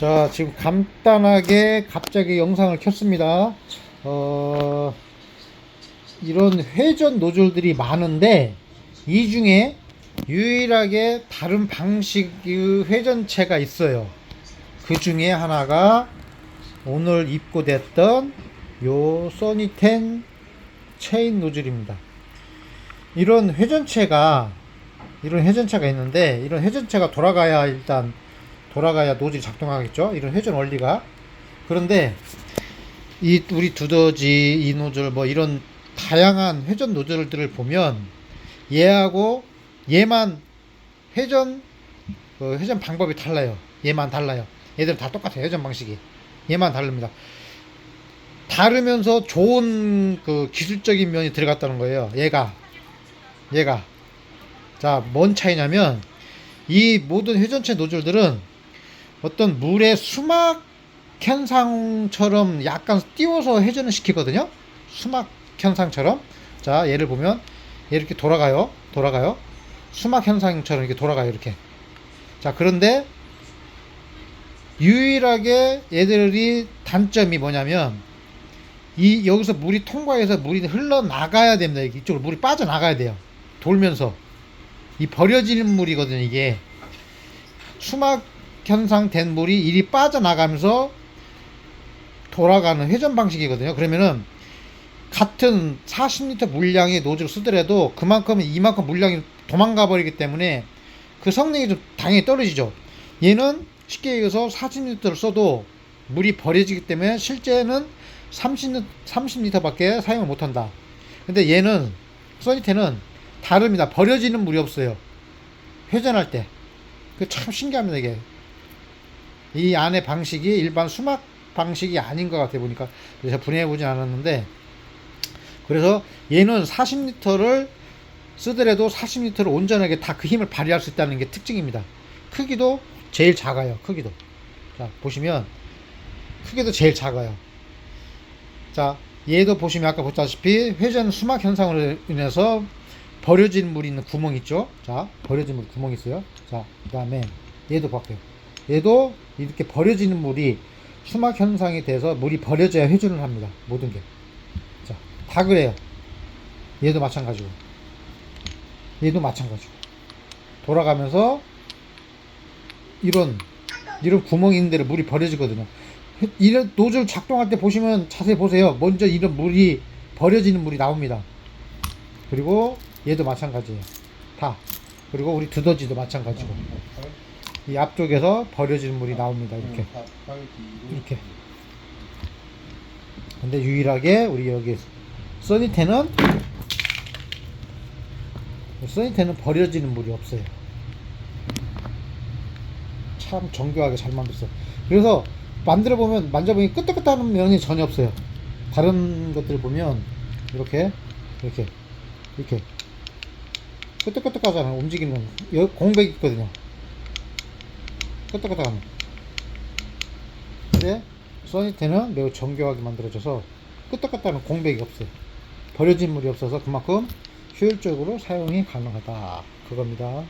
자, 지금 간단하게 갑자기 영상을 켰습니다. 어, 이런 회전 노즐들이 많은데, 이 중에 유일하게 다른 방식의 회전체가 있어요. 그 중에 하나가 오늘 입고됐던 요 써니텐 체인 노즐입니다. 이런 회전체가 이런 회전체가 있는데 이런 회전체가 돌아가야 일단 돌아가야 노즐이 작동하겠죠. 이런 회전 원리가 그런데 이 우리 두더지 이 노즐 뭐 이런 다양한 회전 노즐들을 보면 얘하고 얘만 회전 그 회전 방법이 달라요. 얘만 달라요. 얘들은 다 똑같아요. 회전 방식이 얘만 다릅니다. 다르면서 좋은 그 기술적인 면이 들어갔다는 거예요. 얘가 얘가 자, 뭔 차이냐면 이 모든 회전체 노즐들은 어떤 물의 수막 현상처럼 약간 띄워서 회전을 시키거든요. 수막 현상처럼. 자, 얘를 보면 얘 이렇게 돌아가요. 돌아가요. 수막 현상처럼 이렇게 돌아가요. 이렇게. 자, 그런데 유일하게 얘들이 단점이 뭐냐면 이 여기서 물이 통과해서 물이 흘러 나가야 됩니다. 이쪽으로 물이 빠져 나가야 돼요. 돌면서 이 버려지는 물이거든요. 이게 수막 현상 된 물이 이리 빠져나가면서 돌아가는 회전 방식이거든요. 그러면은 같은 40리터 물량의 노즐을 쓰더라도 그만큼 이만큼 물량이 도망가 버리기 때문에 그 성능이 좀 당연히 떨어지죠. 얘는 쉽게 얘기해서 40리터를 써도 물이 버려지기 때문에 실제는 30, 30리터밖에 사용을 못한다. 근데 얘는 써니테는 다릅니다. 버려지는 물이 없어요. 회전할 때. 그 참 신기합니다, 이게. 이 안에 방식이 일반 수막 방식이 아닌 것 같아 보니까 그래서 분해해 보진 않았는데 그래서 얘는 40리터를 쓰더라도 40리터를 온전하게 다 그 힘을 발휘할 수 있다는 게 특징입니다. 크기도 제일 작아요. 크기도. 자, 보시면 크기도 제일 작아요. 자, 얘도 보시면 아까 보다시피 회전 수막 현상으로 인해서 버려진 물이 있는 구멍 있죠? 자, 버려진 물 구멍 있어요. 자, 그 다음에 얘도 볼게요. 얘도 이렇게 버려지는 물이 수막 현상이 돼서 물이 버려져야 회전을 합니다. 모든 게. 자, 다 그래요. 얘도 마찬가지고. 얘도 마찬가지고. 돌아가면서 이런 이런 구멍이 있는 데로 물이 버려지거든요. 이런 노즐 작동할 때 보시면 자세히 보세요. 먼저 이런 물이 버려지는 물이 나옵니다. 그리고 얘도 마찬가지예요. 다. 그리고 우리 두더지도 마찬가지고. 이 앞쪽에서 버려지는 물이 나옵니다. 이렇게. 이렇게. 근데 유일하게 우리 여기 써니테는 써니테는 버려지는 물이 없어요. 참 정교하게 잘 만들었어요. 그래서 만들어 보면 만져보니 끄떡끄떡하는 면이 전혀 없어요. 다른 것들 보면 이렇게 이렇게 이렇게 끄떡끄떡하잖아요. 움직이는 여기 공백 있거든요. 끄떡끄떡하는. 근데 써니테는 매우 정교하게 만들어져서 끄떡끄떡하는 공백이 없어요. 버려진 물이 없어서 그만큼 효율적으로 사용이 가능하다. 그겁니다.